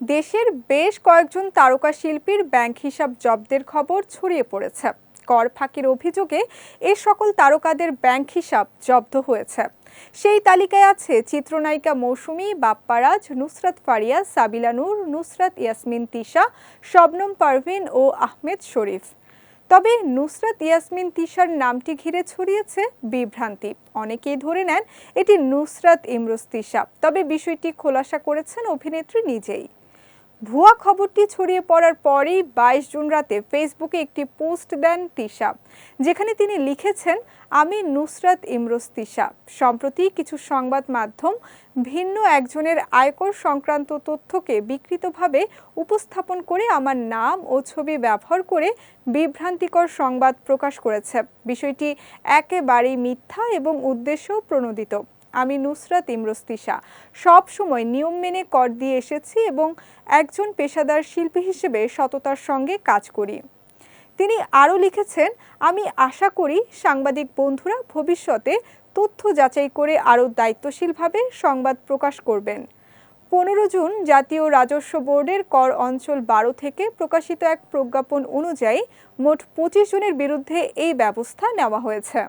দেশের বেশ কয়েকজন তারকা শিল্পীর ব্যাংক হিসাব জব্দের খবর ছড়িয়ে পড়েছে। কর ফাঁকির অভিযোগে এ সকল তারকাদের ব্যাংক হিসাব জব্দ হয়েছে। সেই তালিকায় আছে চিত্রনায়িকা মৌসুমী, বাপ্পারাজ, নুসরাত ফারিয়া, সাবিলা নূর, নুসরাত ইয়াসমিন তিশা, শবনম পারভিন ও আহমেদ শরীফ। তবে নুসরাত ইয়াসমিন তিশার নামটি ঘিরে ছড়িয়েছে বিভ্রান্তি। অনেকেই ধরে নেন এটি নুসরাত ইমরোজ তিশা। তবে বিষয়টি খোলাসা করেছেন অভিনেত্রী নিজেই। ভুয়া খবরটি ছড়িয়ে পড়ার পরেই বাইশ জুন রাতে ফেসবুকে একটি পোস্ট দেন তিশা, যেখানে তিনি লিখেছেন, আমি নুসরাত ইমরোজ তিশা। সম্প্রতি কিছু সংবাদ মাধ্যম ভিন্ন একজনের আয়কর সংক্রান্ত তথ্যকে বিকৃতভাবে উপস্থাপন করে আমার নাম ও ছবি ব্যবহার করে বিভ্রান্তিকর সংবাদ প্রকাশ করেছে। বিষয়টি একেবারেই মিথ্যা এবং উদ্দেশ্য প্রণোদিত আমি নুসরাত ইমরোজ তিশা সব সময় নিয়ম মেনে কর দিয়ে এসেছি এবং একজন পেশাদার শিল্পী হিসেবে সততার সঙ্গে কাজ করি। তিনি আরও লিখেছেন, আমি আশা করি সাংবাদিক বন্ধুরা ভবিষ্যতে তথ্য যাচাই করে আরও দায়িত্বশীলভাবে সংবাদ প্রকাশ করবেন। পনেরো জুন জাতীয় রাজস্ব বোর্ডের কর অঞ্চল বারো থেকে প্রকাশিত এক প্রজ্ঞাপন অনুযায়ী মোট পঁচিশ জনের বিরুদ্ধে এই ব্যবস্থা নেওয়া হয়েছে।